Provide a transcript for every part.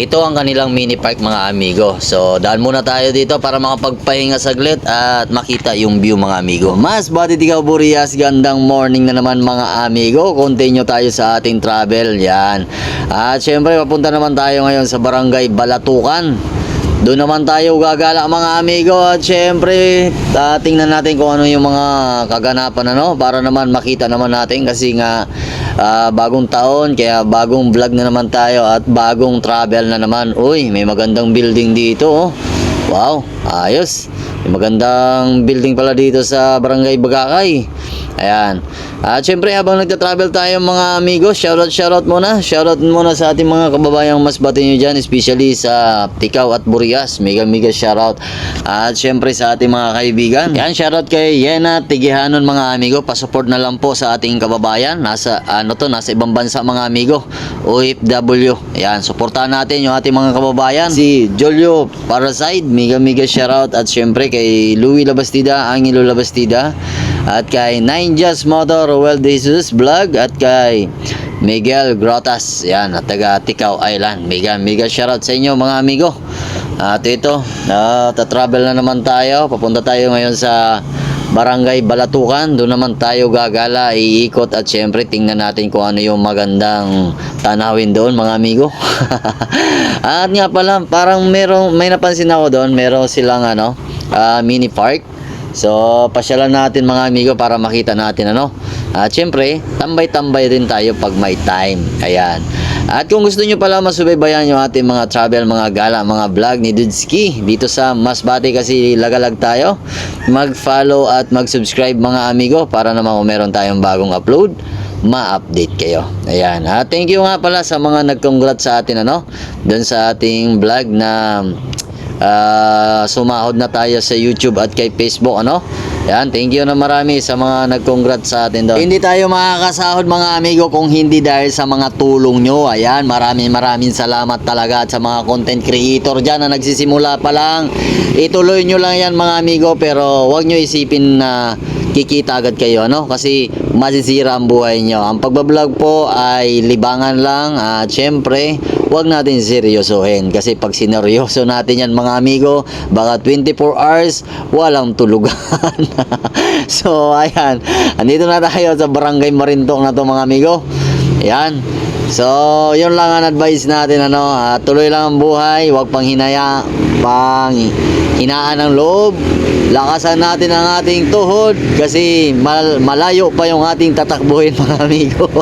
Ito ang kanilang mini park mga amigo. So, daan muna tayo dito para makapagpahinga saglit at makita yung view mga amigo. Mas bati ikaw Burias, gandang morning na naman mga amigo. Continue tayo sa ating travel. Yan. At syempre, papunta naman tayo ngayon sa barangay Balatukan. Doon naman tayo gagala mga amigo at syempre ah, tingnan natin kung ano yung mga kaganapan ano para naman makita naman natin kasi nga ah, bagong taon kaya bagong vlog na naman tayo at bagong travel na naman. Uy, may magandang building dito oh. Wow, ayos. Magandang building pala dito sa Barangay Bagakay. Ayan. At syempre habang nagta-travel tayo mga amigos, shoutout shoutout muna. Shoutout muna sa ating mga kababayang mas bati nyo dyan, especially sa Tikaw at Burias. Mega mega shoutout. At syempre sa ating mga kaibigan. Yan, shoutout kay Yena Tigihanon mga amigo. Pasupport na lang po sa ating kababayan. Nasa ano to, nasa ibang bansa mga amigo. OFW. Yan, suportahan natin yung ating mga kababayan. Si Jolio Parasite, mega mega shoutout. At syempre kay Louie Labastida, Angelo Labastida. At kay Nine Just Motor, Roel De Jesus Vlog. At kay Miguel Grotas. Yan, at taga Tikaw Island. Mega mega shoutout sa inyo mga amigo. At ito, uh, travel na naman tayo. Papunta tayo ngayon sa Barangay Balatukan. Doon naman tayo gagala, iikot at syempre tingnan natin kung ano yung magandang tanawin doon mga amigo. at nga pala, parang merong, may napansin ako doon, meron silang ano, ah, mini park. So, pasyalan natin mga amigo para makita natin ano. At syempre, tambay-tambay din tayo pag may time. Ayan. At kung gusto nyo pala masubaybayan yung ating mga travel, mga gala, mga vlog ni Dudski dito sa Masbate kasi lagalag tayo, mag-follow at mag-subscribe mga amigo para naman kung meron tayong bagong upload, ma-update kayo. Ayan. At thank you nga pala sa mga nag-congrats sa atin ano, doon sa ating vlog na Ah, sumahod na tayo sa YouTube at kay Facebook ano yan thank you na marami sa mga nag-congrats sa atin doon. Hindi tayo makakasahod mga amigo kung hindi dahil sa mga tulong nyo. Ayan maraming maraming salamat talaga at sa mga content creator dyan na nagsisimula pa lang. Ituloy nyo lang yan mga amigo pero wag nyo isipin na kikita agad kayo ano kasi masisira ang buhay nyo. Ang pagbablog po ay libangan lang at syempre wag natin seryosohin. Kasi pag sineryoso natin yan mga amigo baka 24 hours walang tulugan. So ayan. Andito na tayo sa barangay Marintok na to mga amigo. Ayan. So, yun lang ang advice natin ano, ah, tuloy lang ang buhay, huwag pang hinaya, pang hinaan ng loob. Lakasan natin ang ating tuhod kasi mal- malayo pa yung ating tatakbuhin mga amigo.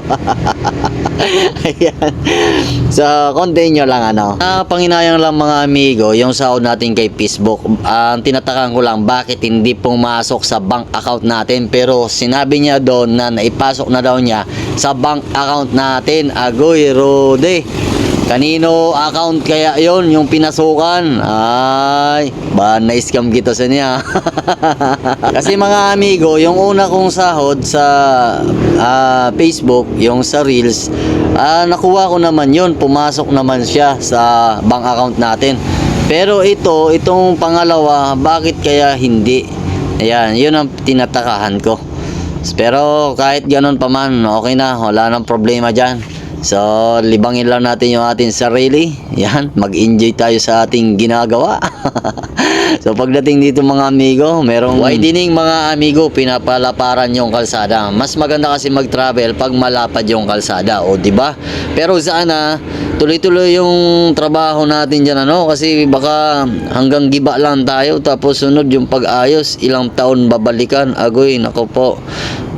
So, continue lang ano. Ah, panginayang lang mga amigo, yung sahod natin kay Facebook. Ah, ang tinatakan ko lang bakit hindi pumasok sa bank account natin pero sinabi niya doon na naipasok na daw niya sa bank account natin. Agoy Rode. Kanino account kaya yon yung pinasukan? Ay, ba na-scam kita sa niya. Kasi mga amigo, yung una kong sahod sa ah, Facebook, yung sa Reels, ah, nakuha ko naman yon pumasok naman siya sa bank account natin. Pero ito, itong pangalawa, bakit kaya hindi? Ayan, yun ang tinatakahan ko. Pero kahit ganun pa man, okay na, wala nang problema dyan. So, libangin lang natin yung ating sarili. Yan, mag-enjoy tayo sa ating ginagawa. so, pagdating dito mga amigo, merong widening mga amigo, pinapalaparan yung kalsada. Mas maganda kasi mag-travel pag malapad yung kalsada, o di ba? Pero sana tuloy-tuloy yung trabaho natin diyan ano kasi baka hanggang giba lang tayo tapos sunod yung pag-ayos ilang taon babalikan agoy nako po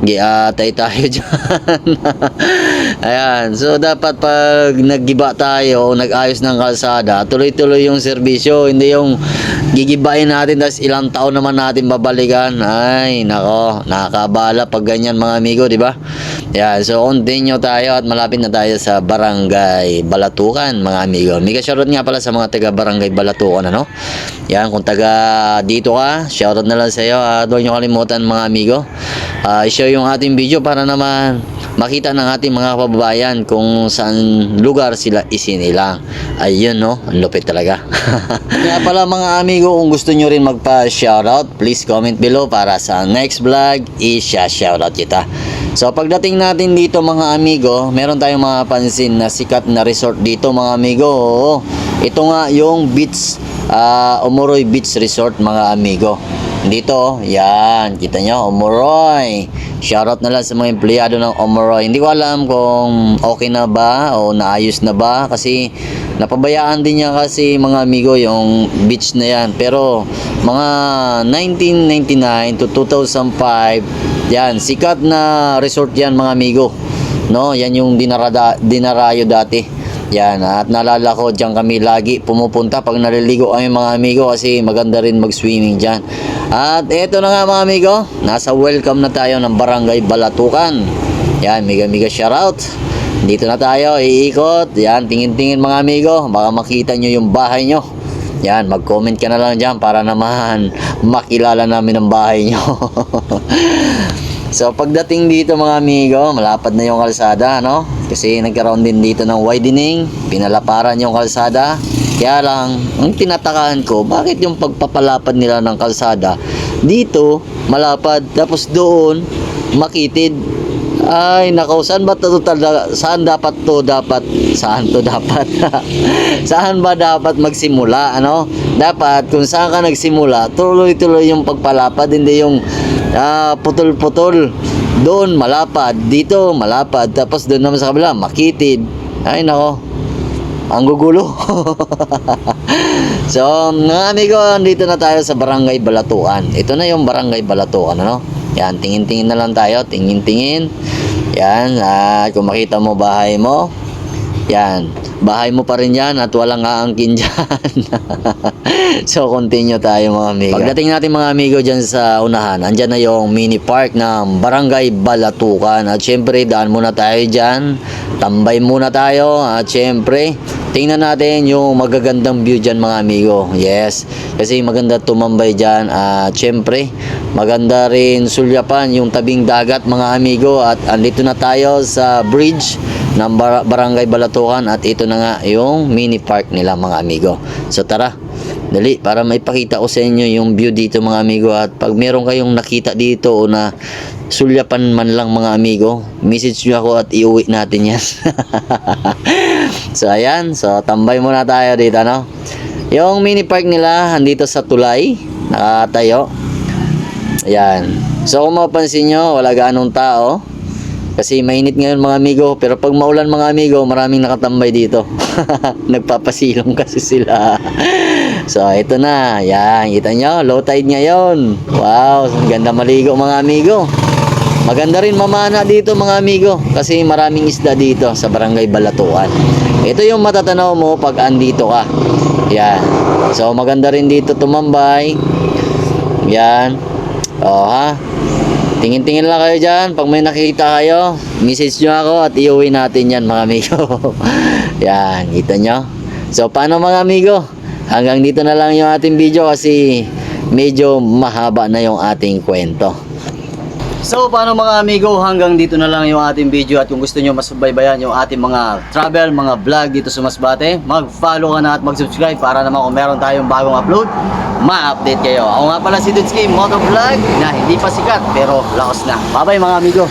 giatay tayo dyan ayan so dapat pag naggiba tayo o nag-ayos ng kalsada tuloy-tuloy yung serbisyo hindi yung gigibain natin tapos ilang taon naman natin babalikan. Ay nako nakakabala pag ganyan mga amigo di ba? Yan so continue tayo at malapit na tayo sa barangay Balatukan mga amigo. Mega shoutout nga pala sa mga taga barangay Balatukan ano? Yan kung taga dito ka shoutout na lang sa iyo at huwag nyo kalimutan mga amigo. Ah, i-share yung ating video para naman makita ng ating mga kababayan kung saan lugar sila isinilang. Ayun no, ang lupit talaga. Kaya pala mga amigo, kung gusto nyo rin magpa-shoutout, please comment below para sa next vlog, i-shoutout kita. So pagdating natin dito mga amigo, meron tayong mga pansin na sikat na resort dito mga amigo. Ito nga yung beach, ah, Omoroy Beach Resort mga amigo. Dito, yan, kita nyo, Omoroy. Shoutout na lang sa mga empleyado ng Omoroy. Hindi ko alam kung okay na ba o naayos na ba kasi napabayaan din niya kasi mga amigo yung beach na yan. Pero mga 1999 to 2005, yan, sikat na resort yan mga amigo. No, yan yung dinarada, dinarayo dati. Yan, at naalala ko diyan kami lagi pumupunta pag naliligo kami mga amigo kasi maganda rin mag-swimming diyan. At eto na nga mga amigo, nasa welcome na tayo ng Barangay Balatukan. Yan, mega mega shoutout. Dito na tayo, iikot. Yan, tingin-tingin mga amigo, baka makita nyo yung bahay nyo. Yan, mag-comment ka na lang dyan para naman makilala namin ang bahay nyo. So pagdating dito mga amigo, malapad na yung kalsada, no? Kasi nagkaroon din dito ng widening, pinalaparan yung kalsada. Kaya lang, ang tinatakahan ko, bakit yung pagpapalapad nila ng kalsada dito malapad tapos doon makitid. Ay, nako, saan ba to talaga? Saan dapat to dapat? Saan to dapat? saan ba dapat magsimula, ano? Dapat kung saan ka nagsimula, tuloy-tuloy yung pagpalapad, hindi yung ah, putol-putol. Doon malapad, dito malapad, tapos doon naman sa kabila makitid. Ay, nako. Ang gugulo. so, mga amigo, dito na tayo sa Barangay Balatuan. Ito na yung Barangay Balatuan, ano? Yan, tingin-tingin na lang tayo, tingin-tingin. Yan, at kung makita mo bahay mo, yan, bahay mo pa rin yan at walang aangkin dyan. so, continue tayo mga amigo. Pagdating natin mga amigo dyan sa unahan, andyan na yung mini park ng Barangay Balatukan. At syempre, daan muna tayo dyan. Tambay muna tayo. At syempre, tingnan natin yung magagandang view dyan mga amigo. Yes, kasi maganda tumambay dyan. At syempre, maganda rin sulyapan yung tabing dagat mga amigo. At andito na tayo sa bridge ng Bar- Barangay Balatukan at ito na nga yung mini park nila mga amigo. So tara, dali para maipakita ko sa inyo yung view dito mga amigo at pag meron kayong nakita dito o na sulyapan man lang mga amigo, message nyo ako at iuwi natin yan. so ayan, so tambay muna tayo dito no. Yung mini park nila andito sa tulay, nakatayo. Ayan. So kung mapapansin nyo, wala ganong tao. Kasi mainit ngayon mga amigo, pero pag maulan mga amigo, maraming nakatambay dito. Nagpapasilong kasi sila. so, ito na. Yan, kita nyo, low tide ngayon. Wow, ang ganda maligo mga amigo. Maganda rin mamana dito mga amigo kasi maraming isda dito sa Barangay Balatuan. Ito yung matatanaw mo pag andito ka. Yan. So maganda rin dito tumambay. Yan. Oh ha. Tingin-tingin lang kayo dyan. Pag may nakita kayo, message nyo ako at iuwi natin yan mga amigo. yan, kita nyo. So, paano mga amigo? Hanggang dito na lang yung ating video kasi medyo mahaba na yung ating kwento. So, paano mga amigo, hanggang dito na lang yung ating video at kung gusto nyo masubaybayan yung ating mga travel, mga vlog dito sa Masbate, mag-follow ka na at mag-subscribe para naman kung meron tayong bagong upload, ma-update kayo. Ako nga pala si Dudski Motovlog na hindi pa sikat pero laos na. Bye-bye mga amigo!